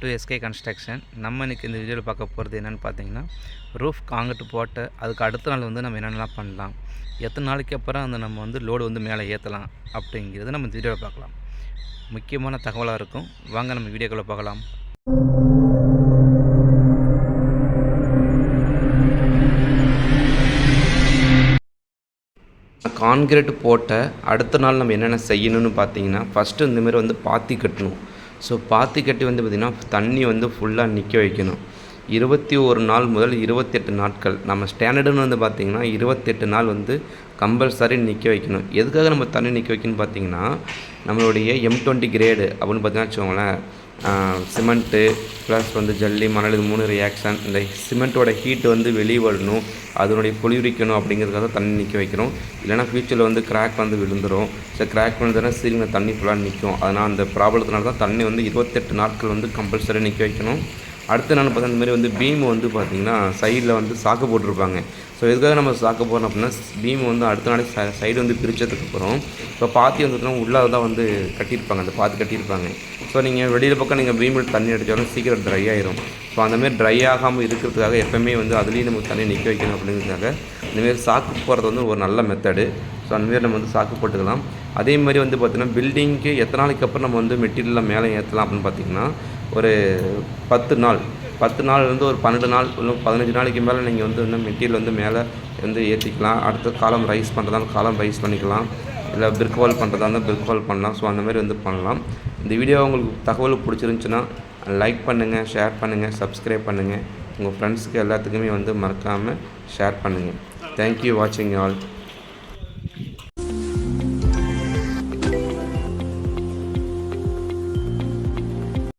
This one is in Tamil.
டு எஸ்கே கன்ஸ்ட்ரக்ஷன் நம்ம இன்றைக்கி இந்த வீடியோவில் பார்க்க போகிறது என்னென்னு பார்த்தீங்கன்னா ரூஃப் காங்கிரட் போட்டு அதுக்கு அடுத்த நாள் வந்து நம்ம என்னென்னலாம் பண்ணலாம்? எத்தனை நாளைக்கு அப்புறம் அந்த நம்ம வந்து லோடு வந்து மேலே ஏற்றலாம் அப்படிங்கிறது நம்ம இந்த வீடியோவில் பார்க்கலாம். முக்கியமான தகவலாக இருக்கும். வாங்க நம்ம வீடியோக்குள்ளே பார்க்கலாம் கான்கிரீட் போட்ட அடுத்த நாள் நம்ம என்னென்ன செய்யணும்னு பார்த்தீங்கன்னா ஃபஸ்ட்டு இந்தமாரி வந்து பாத்தி கட்டணும். ஸோ பாத்தி கட்டி வந்து பார்த்திங்கன்னா தண்ணி வந்து ஃபுல்லாக நிற்க வைக்கணும். இருபத்தி ஒரு நாள் முதல் இருபத்தெட்டு நாட்கள். நம்ம ஸ்டாண்டர்டுன்னு வந்து பார்த்திங்கன்னா இருபத்தெட்டு நாள் வந்து கம்பல்சரி நிற்க வைக்கணும். எதுக்காக நம்ம தண்ணி நிற்க வைக்கணும்னு பார்த்தீங்கன்னா நம்மளுடைய எம் டுவெண்ட்டி கிரேடு அப்படின்னு பார்த்தீங்கன்னா வச்சுக்கோங்களேன் சிமெண்ட்டு ப்ளஸ் வந்து ஜல்லி மணல் இது மூணு ரியாக்ஷன் இந்த சிமெண்ட்டோட ஹீட் வந்து வெளியே வரணும். அதனுடைய குளிர்விக்கணும் அப்படிங்கிறதுக்காக தண்ணி நிற்க வைக்கிறோம். இல்லைனா ஃப்யூச்சரில் வந்து கிராக் வந்து விழுந்துடும் ஸோ கிராக் விழுந்ததுனா சீலிங்கில் தண்ணி ஃபுல்லாக நிற்கும் அதனால் அந்த ப்ராப்ளத்தினால தான் தண்ணி வந்து இருபத்தெட்டு நாட்கள் வந்து கம்பல்சரி நிற்க வைக்கணும். அடுத்து நான் பார்த்தா இந்த மாதிரி வந்து பீம் வந்து பார்த்திங்கன்னா சைடில் வந்து சாக்கு போட்டிருப்பாங்க. ஸோ எதுக்காக நம்ம சாக்கு போடுறோம் அப்படின்னா பீம் வந்து அடுத்த நாளைக்கு ச சைடு வந்து பிரித்ததுக்கப்புறம் இப்போ பாத்தி வந்து உள்ளாக தான் வந்து கட்டியிருப்பாங்க அந்த பாத்தி கட்டியிருப்பாங்க. ஸோ நீங்கள் வெளியில் பக்கம் நீங்கள் பீமில் தண்ணி அடித்தாலும் சீக்கிரம் ட்ரை ஆயிரும். ஸோ அந்தமாரி ட்ரை ஆகாமல் இருக்கிறதுக்காக எப்போவுமே வந்து அதுலேயும் நமக்கு தண்ணி நிற்க வைக்கணும் அப்படிங்கிறதுக்காக இந்தமாரி சாக்கு போடுறது வந்து ஒரு நல்ல மெத்தடு ஸோ அந்தமாரி நம்ம வந்து சாக்கு போட்டுக்கலாம். அதே மாதிரி வந்து பார்த்திங்கன்னா பில்டிங்க்கு எத்தனை நாளைக்கு அப்புறம் நம்ம வந்து மெட்டீரியலில் மேலே ஏற்றலாம் அப்படின்னு பார்த்திங்கன்னா ஒரு பத்து நாள் பத்து நாள்லேருந்து ஒரு பன்னெண்டு நாள் இன்னும் பதினஞ்சு நாளைக்கு மேலே நீங்கள் வந்து இன்னும் மெட்டீரியல் வந்து மேலே வந்து ஏற்றிக்கலாம் அடுத்த காலம் ரைஸ் பண்ணுறதா காலம் ரைஸ் பண்ணிக்கலாம். இல்லை பிரிக் வால் பண்ணுறதா இருந்தால் பிரிக் வால் பண்ணலாம். ஸோ அந்த மாதிரி வந்து பண்ணலாம். இந்த வீடியோ உங்களுக்கு தகவல் பிடிச்சிருந்துச்சுன்னா லைக் பண்ணுங்கள் ஷேர் பண்ணுங்கள் சப்ஸ்கிரைப் பண்ணுங்கள் உங்கள் ஃப்ரெண்ட்ஸுக்கு எல்லாத்துக்குமே வந்து மறக்காமல் ஷேர் பண்ணுங்கள் தேங்க்யூ வாட்சிங் ஆல்